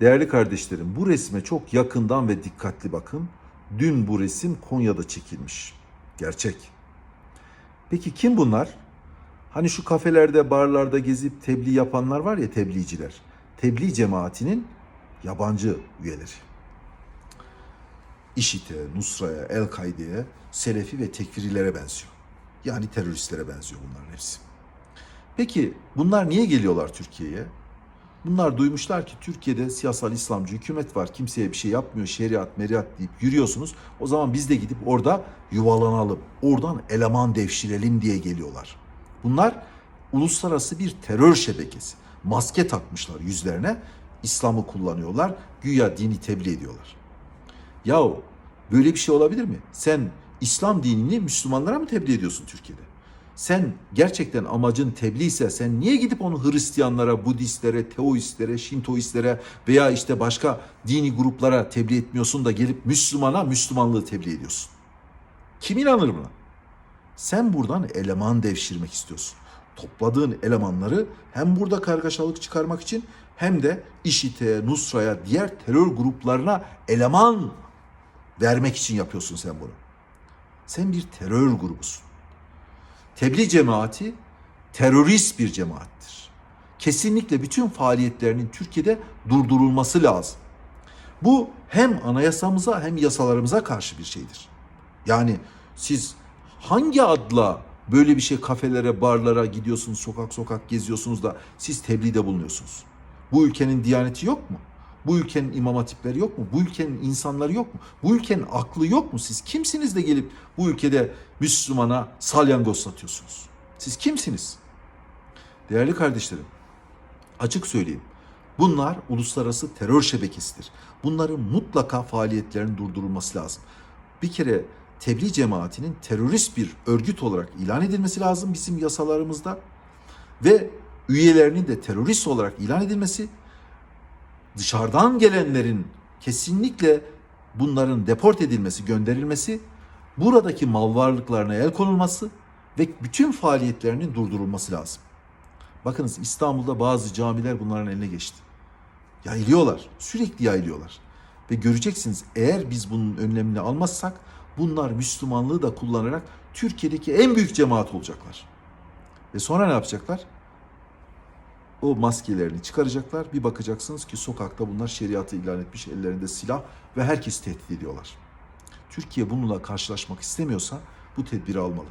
Değerli kardeşlerim bu resme çok yakından ve dikkatli bakın. Dün bu resim Konya'da çekilmiş. Gerçek. Peki kim bunlar? Hani şu kafelerde, barlarda gezip tebliğ yapanlar var ya tebliğciler. Tebliğ cemaatinin yabancı üyeleri. İŞİD'e, Nusra'ya, El-Kaide'ye, Selefi ve tekfirilere benziyor. Yani teröristlere benziyor bunların hepsi. Peki bunlar niye geliyorlar Türkiye'ye? Bunlar duymuşlar ki Türkiye'de siyasal İslamcı hükümet var. Kimseye bir şey yapmıyor. Şeriat, meriat deyip yürüyorsunuz. O zaman biz de gidip orada yuvalanalım. Oradan eleman devşirelim diye geliyorlar. Bunlar uluslararası bir terör şebekesi. Maske takmışlar yüzlerine. İslam'ı kullanıyorlar. Güya dini tebliğ ediyorlar. Yahu böyle bir şey olabilir mi? Sen İslam dinini Müslümanlara mı tebliğ ediyorsun Türkiye'de? Sen gerçekten amacın tebliğ ise sen niye gidip onu Hristiyanlara, Budistlere, Teoistlere, Şintoistlere veya işte başka dini gruplara tebliğ etmiyorsun da gelip Müslümana Müslümanlığı tebliğ ediyorsun? Kim inanır buna? Sen buradan eleman devşirmek istiyorsun. Topladığın elemanları hem burada kargaşalık çıkarmak için hem de İŞİD'e, Nusra'ya, diğer terör gruplarına eleman vermek için yapıyorsun sen bunu. Sen bir terör grubusun. Tebliğ cemaati terörist bir cemaattir. Kesinlikle bütün faaliyetlerinin Türkiye'de durdurulması lazım. Bu hem anayasamıza hem yasalarımıza karşı bir şeydir. Yani siz hangi adla böyle bir şey kafelere, barlara gidiyorsunuz, sokak sokak geziyorsunuz da siz tebliğde bulunuyorsunuz? Bu ülkenin diyaneti yok mu? Bu ülkenin imam hatipleri yok mu? Bu ülkenin insanları yok mu? Bu ülkenin aklı yok mu? Siz kimsiniz de gelip bu ülkede Müslümana salyangoz satıyorsunuz? Siz kimsiniz? Değerli kardeşlerim, açık söyleyeyim. Bunlar uluslararası terör şebekesidir. Bunların mutlaka faaliyetlerinin durdurulması lazım. Bir kere tebliğ cemaatinin terörist bir örgüt olarak ilan edilmesi lazım bizim yasalarımızda ve üyelerinin de terörist olarak ilan edilmesi dışarıdan gelenlerin kesinlikle bunların deport edilmesi, gönderilmesi, buradaki mal varlıklarına el konulması ve bütün faaliyetlerinin durdurulması lazım. Bakınız İstanbul'da bazı camiler bunların eline geçti. Yayılıyorlar, sürekli yayılıyorlar. Ve göreceksiniz eğer biz bunun önlemini almazsak bunlar Müslümanlığı da kullanarak Türkiye'deki en büyük cemaat olacaklar. Ve sonra ne yapacaklar? O maskelerini çıkaracaklar. Bir bakacaksınız ki sokakta bunlar şeriatı ilan etmiş, ellerinde silah ve herkesi tehdit ediyorlar. Türkiye bununla karşılaşmak istemiyorsa bu tedbiri almalı.